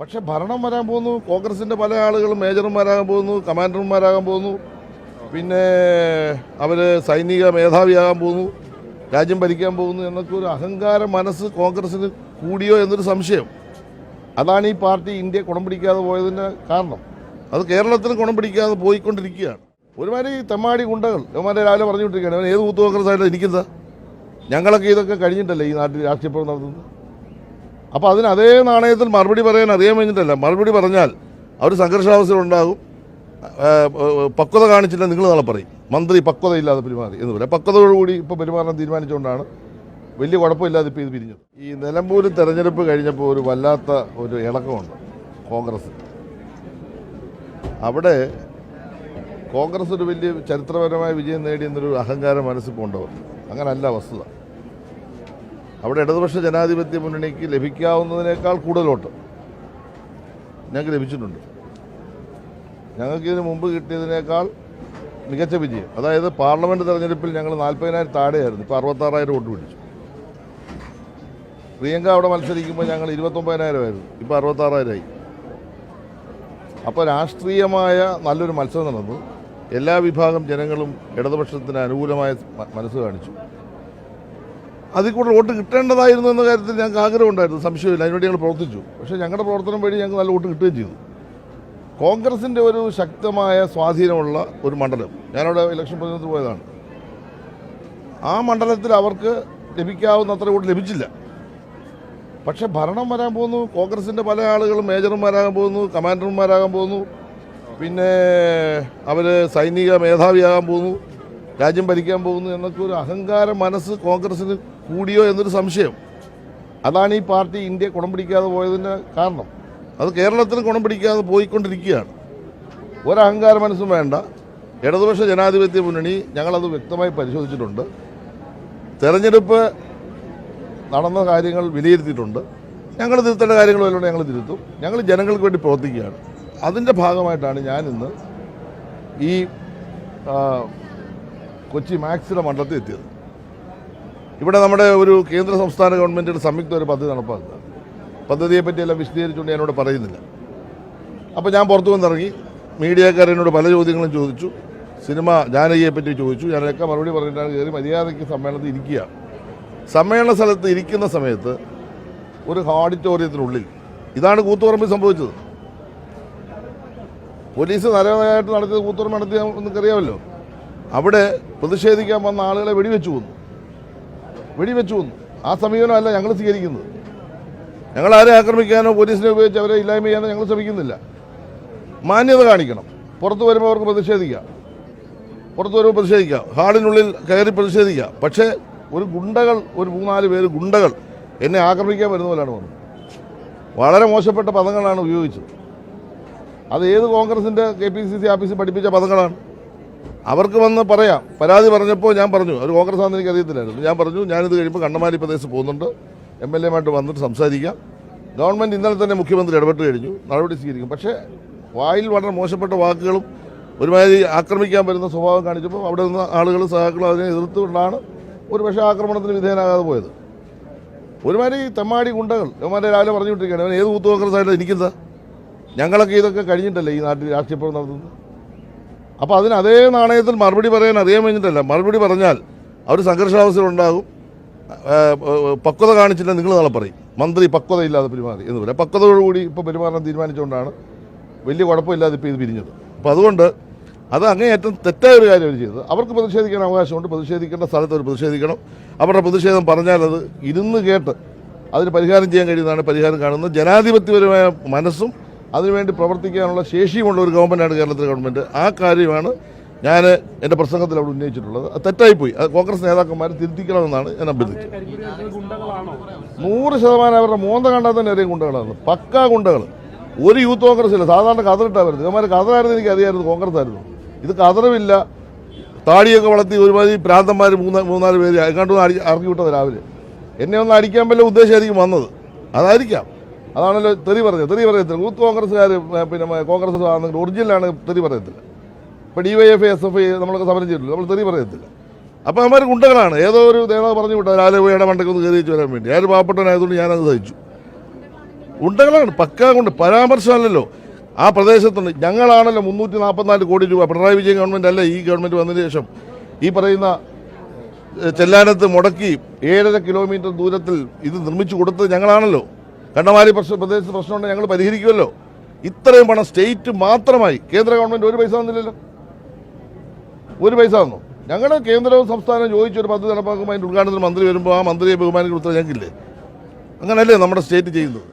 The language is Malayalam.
പക്ഷെ ഭരണം വരാൻ പോകുന്നു കോൺഗ്രസിന്റെ പല ആളുകളും മേജർമാരാകാൻ പോകുന്നു കമാൻഡർമാരാകാൻ പോകുന്നു. പിന്നെ അവർ സൈനിക മേധാവിയാകാൻ പോകുന്നു രാജ്യം ഭരിക്കാൻ പോകുന്നു എന്നൊക്കെ ഒരു അഹങ്കാര മനസ്സ് കോൺഗ്രസ്സിന് കൂടിയോ എന്നൊരു സംശയം. അതാണ് ഈ പാർട്ടി ഇന്ത്യ കുണം പിടിക്കാതെ പോയതിന്റെ കാരണം. അത് കേരളത്തിന് ഗുണം പിടിക്കാതെ പോയിക്കൊണ്ടിരിക്കുകയാണ്. ഒരുമാതിരി തെമ്മാടി ഗുണ്ടകൾ. ഇവന്മാരെ രാവിലെ പറഞ്ഞുകൊണ്ടിരിക്കുകയാണ്. അവൻ ഏത് കോൺഗ്രസ് ആയിട്ടാണ് ഇരിക്കുന്നത്? ഞങ്ങളൊക്കെ ഇതൊക്കെ കഴിഞ്ഞിട്ടല്ലേ ഈ നാട്ടിൽ രാഷ്ട്രീയ പ്രവർത്തനം നടത്തുന്നത്? അപ്പോൾ അതിന് അതേ നാണയത്തിൽ മറുപടി പറയാൻ അറിയാൻ കഴിഞ്ഞിട്ടല്ല മറുപടി പറഞ്ഞാൽ അവർ സംഘർഷാവസ്ഥയിലുണ്ടാകും. ഉണ്ടാകും പക്വത കാണിച്ചില്ല നിങ്ങൾ നാളെ പറയും. മന്ത്രി പക്വതയില്ലാതെ പെരുമാറി എന്ന് പറയാം. പക്വതയോടുകൂടി ഇപ്പോൾ പെരുമാറാൻ തീരുമാനിച്ചുകൊണ്ടാണ് വലിയ കുഴപ്പമില്ലാതെ ഇപ്പോൾ ഇത് പിരിഞ്ഞത്. ഈ നിലമ്പൂർ തെരഞ്ഞെടുപ്പ് കഴിഞ്ഞപ്പോൾ ഒരു വല്ലാത്ത ഒരു ഇളക്കമുണ്ട് കോൺഗ്രസ്. അവിടെ കോൺഗ്രസ് ഒരു വലിയ ചരിത്രപരമായ വിജയം നേടിയെന്നൊരു അഹങ്കാരം മനസ്സിൽ പോകേണ്ടവർ അങ്ങനല്ല വസ്തുത. അവിടെ ഇടതുപക്ഷ ജനാധിപത്യ മുന്നണിക്ക് ലഭിക്കാവുന്നതിനേക്കാൾ കൂടുതൽ വോട്ട് ഞങ്ങൾക്ക് ലഭിച്ചിട്ടുണ്ട്. ഞങ്ങൾക്ക് മുമ്പ് കിട്ടിയതിനേക്കാൾ മികച്ച വിജയം. അതായത് പാർലമെന്റ് തെരഞ്ഞെടുപ്പിൽ ഞങ്ങൾ നാൽപ്പതിനായിരം താഴെയായിരുന്നു. ഇപ്പോൾ അറുപത്താറായിരം വോട്ട് പിടിച്ചു. പ്രിയങ്ക അവിടെ മത്സരിക്കുമ്പോൾ ഞങ്ങൾ ഇരുപത്തൊമ്പതിനായിരമായിരുന്നു ഇപ്പോൾ അറുപത്താറായിരമായി അപ്പോൾ രാഷ്ട്രീയമായ നല്ലൊരു മത്സരം നടന്നു. എല്ലാ വിഭാഗം ജനങ്ങളും ഇടതുപക്ഷത്തിന് അനുകൂലമായ മനസ്സ് കാണിച്ചു. അതിൽ കൂടുതൽ വോട്ട് കിട്ടേണ്ടതായിരുന്നു എന്ന കാര്യത്തിൽ ഞങ്ങൾക്ക് ആഗ്രഹമുണ്ടായിരുന്നു. സംശയമില്ല അതിനുവേണ്ടി ഞങ്ങൾ പ്രവർത്തിച്ചു. പക്ഷേ ഞങ്ങളുടെ പ്രവർത്തനം വഴി ഞങ്ങൾക്ക് നല്ല വോട്ട് കിട്ടുകയും ചെയ്തു. കോൺഗ്രസിന്റെ ഒരു ശക്തമായ സ്വാധീനമുള്ള ഒരു മണ്ഡലം. ഞാനവിടെ ഇലക്ഷൻ പ്രതിനിധി പോയതാണ്. ആ മണ്ഡലത്തിൽ അവർക്ക് ലഭിക്കാവുന്ന അത്ര വോട്ട് ലഭിച്ചില്ല. പക്ഷേ ഭരണം വരാൻ പോകുന്നു. കോൺഗ്രസിന്റെ പല ആളുകളും മേജർമാരാകാൻ പോകുന്നു കമാൻഡർമാരാകാൻ പോകുന്നു. പിന്നെ അവർ സൈനിക മേധാവിയാകാൻ പോകുന്നു രാജ്യം ഭരിക്കാൻ പോകുന്നു എന്നൊക്കെ ഒരു അഹങ്കാര മനസ്സ് കോൺഗ്രസിന് കൂടിയോ എന്നൊരു സംശയം. അതാണ് ഈ പാർട്ടി ഇന്ത്യ ഗുണം പിടിക്കാതെ പോയതിന്റെ കാരണം. അത് കേരളത്തിന് ഗുണം പിടിക്കാതെ പോയിക്കൊണ്ടിരിക്കുകയാണ്. ഒരഹങ്കാര മനസ്സും വേണ്ട. ഇടതുപക്ഷ ജനാധിപത്യ മുന്നണി ഞങ്ങളത് വ്യക്തമായി പരിശോധിച്ചിട്ടുണ്ട്. തെരഞ്ഞെടുപ്പ് നടന്ന കാര്യങ്ങൾ വിലയിരുത്തിയിട്ടുണ്ട്. ഞങ്ങൾ തിരുത്തേണ്ട കാര്യങ്ങൾ വല്ലതും ഞങ്ങൾ തിരുത്തും. ഞങ്ങൾ ജനങ്ങൾക്ക് വേണ്ടി പ്രവർത്തിക്കുകയാണ്. അതിന്റെ ഭാഗമായിട്ടാണ് ഞാനിന്ന് ഈ കൊച്ചി മാക്സിലെ മണ്ഡലത്തിൽ എത്തിയത്. ഇവിടെ നമ്മുടെ ഒരു കേന്ദ്ര സംസ്ഥാന ഗവൺമെന്റിന്റെ സംയുക്ത ഒരു പദ്ധതി നടപ്പാക്കുക. പദ്ധതിയെപ്പറ്റിയെല്ലാം വിശദീകരിച്ചുകൊണ്ട് ഞാനിവിടെ പറയുന്നില്ല. അപ്പോൾ ഞാൻ പുറത്തു വന്നിറങ്ങി. മീഡിയക്കാരെ എന്നോട് പല ചോദ്യങ്ങളും ചോദിച്ചു. സിനിമ ജാനകിയെ പറ്റി ചോദിച്ചു ഞാനൊക്കെ മറുപടി പറഞ്ഞിട്ടാണ് കയറി മര്യാദയ്ക്ക് സമ്മേളനത്തിൽ ഇരിക്കുക. സമ്മേളന സ്ഥലത്ത് ഇരിക്കുന്ന സമയത്ത് ഒരു ഓഡിറ്റോറിയത്തിനുള്ളിൽ ഇതാണ് കൂത്തുപറമ്പിൽ സംഭവിച്ചത്. പോലീസ് നരമായിട്ട് നടത്തിയത് കൂത്തുപറമ്പ് നടത്തിയ നിങ്ങൾക്കറിയാമല്ലോ. അവിടെ പ്രതിഷേധിക്കാൻ വന്ന ആളുകളെ വെടിവെച്ചു കൊന്നു. വെടിവെച്ചു കൊന്നു ആ സമീപനമല്ല ഞങ്ങൾ സ്വീകരിക്കുന്നത്. ഞങ്ങൾ ആരെ ആക്രമിക്കാനോ പോലീസിനെ ഉപയോഗിച്ച് അവരെ ഇല്ലായ്മ ചെയ്യാനോ ഞങ്ങൾ ശ്രമിക്കുന്നില്ല. മാന്യത കാണിക്കണം. പുറത്ത് വരുമ്പോൾ അവർക്ക് പ്രതിഷേധിക്കാം. പുറത്ത് വരുമ്പോൾ പ്രതിഷേധിക്കാം. ഹാളിനുള്ളിൽ കയറി പ്രതിഷേധിക്കാം. പക്ഷേ ഒരു ഗുണ്ടകൾ ഒരു മൂന്നാൽ പേര് ഗുണ്ടകൾ എന്നെ ആക്രമിക്കാൻ വരുന്ന പോലെയാണ് വന്നത്. വളരെ മോശപ്പെട്ട പദങ്ങളാണ് ഉപയോഗിച്ചത്. അത് ഏത് കോൺഗ്രസിന്റെ കെ പി സി സി ഓഫീസിൽ പഠിപ്പിച്ച പദങ്ങളാണ്? അവർക്ക് വന്ന് പറയാം. പരാതി പറഞ്ഞപ്പോൾ ഞാൻ പറഞ്ഞു അവർ കോൺഗ്രസ് ആണെന്ന് എനിക്ക് അറിയത്തില്ലായിരുന്നു. ഞാൻ പറഞ്ഞു ഞാനിത് കഴിയുമ്പോൾ കണ്ണമാലി പ്രദേശത്ത് പോകുന്നുണ്ട്. എം എൽ എമായിട്ട് വന്നിട്ട് സംസാരിക്കാം. ഗവൺമെന്റ് ഇന്നലെ തന്നെ മുഖ്യമന്ത്രി ഇടപെട്ട് കഴിഞ്ഞു. നടപടി സ്വീകരിക്കും. പക്ഷേ വായിൽ വളരെ മോശപ്പെട്ട വാക്കുകളും ഒരുമാതിരി ആക്രമിക്കാൻ വരുന്ന സ്വഭാവം കാണിച്ചപ്പോൾ അവിടെ നിന്ന് ആളുകൾ സഹാക്കളും അതിനെ എതിർത്തുകൊണ്ടാണ് ഒരു പക്ഷേ ആക്രമണത്തിന് വിധേയനാകാതെ പോയത്. ഒരുമാതിരി തെമ്മാടി ഗുണ്ടകൾ. ഇവന്മാരെ രാവിലെ പറഞ്ഞുകൊണ്ടിരിക്കുകയാണ്. അവൻ ഏത് കൂത്ത് കോൺഗ്രസ്സായിട്ട് ഇരിക്കുന്നത് ഞങ്ങളൊക്കെ ഇതൊക്കെ കഴിഞ്ഞിട്ടല്ലേ ഈ നാട്ടിൽ രാഷ്ട്രീയ നടത്തുന്നത്? അപ്പോൾ അതിന് അതേ നാണയത്തിൽ മറുപടി പറയാൻ അറിയാൻ കഴിഞ്ഞിട്ടല്ല മറുപടി പറഞ്ഞാൽ അവർ സംഘർഷാവസ്ഥയിലുണ്ടാകും. ഉണ്ടാകും പക്വത കാണിച്ചില്ല നിങ്ങൾ നാളെ പറയും. മന്ത്രി പക്വതയില്ലാതെ പെരുമാറി എന്ന് പറയാം. പക്വതയോടുകൂടി ഇപ്പോൾ പെരുമാറാൻ തീരുമാനിച്ചുകൊണ്ടാണ് വലിയ കുഴപ്പമില്ലാതെ ഇപ്പോൾ ഇത് പിരിഞ്ഞത്. അപ്പോൾ അതുകൊണ്ട് അത് അങ്ങേയറ്റം തെറ്റായ ഒരു കാര്യം അവർ ചെയ്തത്. അവർക്ക് പ്രതിഷേധിക്കാൻ അവകാശമുണ്ട്. പ്രതിഷേധിക്കേണ്ട സ്ഥലത്ത് അവർ പ്രതിഷേധിക്കണം. അവരുടെ പ്രതിഷേധം പറഞ്ഞാൽ അത് ഇരുന്ന് കേട്ട് അതിന് പരിഹാരം ചെയ്യാൻ കഴിയുന്നതാണ് പരിഹാരം കാണുന്നത്. ജനാധിപത്യപരമായ മനസ്സും അതിനുവേണ്ടി പ്രവർത്തിക്കാനുള്ള ശേഷിയുമുള്ള ഒരു ഗവൺമെന്റാണ് കേരളത്തിലെ ഗവൺമെന്റ് ആ കാര്യമാണ് ഞാൻ എന്റെ പ്രസംഗത്തിൽ അവിടെ ഉന്നയിച്ചിട്ടുള്ളത്. അത് തെറ്റായിപ്പോയി. അത് കോൺഗ്രസ് നേതാക്കന്മാർ തിരുത്തിക്കണമെന്നാണ് ഞാൻ അഭ്യർത്ഥിച്ചത്. നൂറ് ശതമാനം അവരുടെ മോന്ത കണ്ടാൽ തന്നെ അറിയാം ഗുണ്ടകളാണ്. പക്കാ ഗുണ്ടകൾ ഒരു യൂത്ത് കോൺഗ്രസ് ഇല്ല സാധാരണ കതറിട്ടാ വരുന്നത് ഇവന്മാർ കതറായിരുന്നു എനിക്ക് അറിയാമായിരുന്നു കോൺഗ്രസ് ആയിരുന്നു ഇത് കതറുമില്ല. താടിയൊക്കെ വളർത്തി ഒരുമാതിരി പ്രാന്തന്മാർ മൂന്ന് മൂന്നാൽ പേര് എങ്ങാണ്ടൊന്ന് അടി ഇറക്കി വിട്ടത് രാവിലെ. എന്നെ ഒന്ന് അടിക്കാൻ വല്ല ഉദ്ദേശമായിരിക്കും വന്നത്. അതായിരിക്കാം. അതാണല്ലോ തെറി പറഞ്ഞത് തെറി പറയത്തില്ല യൂത്ത് കോൺഗ്രസ്സുകാർ പിന്നെ കോൺഗ്രസ് ആണെങ്കിൽ ഒറിജിനലാണ് തെറി പറയത്തില്ല. ഇപ്പോൾ D Y F S F I നമ്മളൊക്കെ സമരം ചെയ്തിട്ടില്ല നമ്മൾ തെറി പറയത്തില്ല. അപ്പോൾ അവന്മാർ ഗുണ്ടകളാണ്. ഏതോ ഒരു നേതാവ് പറഞ്ഞു വിട്ടത് രാവിലെ പോയി ഇടമണ്ടയ്ക്ക് ഒന്ന് കയറി വരാൻ വേണ്ടി. ഞാൻ ഒരു പാവപ്പെട്ടവനായതുകൊണ്ട് ഞാനത് സഹിച്ചു. ഗുണ്ടകളാണ് പക്കാ കൊണ്ട് പരാമർശമല്ലല്ലോ. ആ പ്രദേശത്തുണ്ട്. ഞങ്ങളാണല്ലോ മുന്നൂറ്റി നാൽപ്പത്തിനാല് കോടി രൂപ. പിണറായി വിജയൻ ഗവൺമെന്റ് അല്ല ഈ ഗവൺമെന്റ് വന്നതിന് ശേഷം ഈ പറയുന്ന ചെല്ലാനത്ത് മുടക്കി ഏഴര കിലോമീറ്റർ ദൂരത്തിൽ ഇത് നിർമ്മിച്ചു കൊടുത്തത് ഞങ്ങളാണല്ലോ. കണ്ണമാലി പ്രശ്ന പ്രദേശത്ത് പ്രശ്നമുണ്ട് ഞങ്ങൾ പരിഹരിക്കുമല്ലോ. ഇത്രയും പണം സ്റ്റേറ്റ് മാത്രമായി. കേന്ദ്ര ഗവൺമെന്റ് ഒരു പൈസ തന്നില്ലല്ലോ. ഒരു പൈസ തന്നു. ഞങ്ങളുടെ കേന്ദ്രവും സംസ്ഥാനവും ചോദിച്ചൊരു പദ്ധതി നടപ്പാക്കുമ്പോൾ അതിന്റെ ഉദ്ഘാടനത്തിന് മന്ത്രി വരുമ്പോൾ ആ മന്ത്രിയെ ബഹുമാനിക്കുന്ന ഉത്തരം ഞങ്ങൾക്കില്ലേ? അങ്ങനല്ലേ നമ്മുടെ സ്റ്റേറ്റ് ചെയ്യുന്നത്?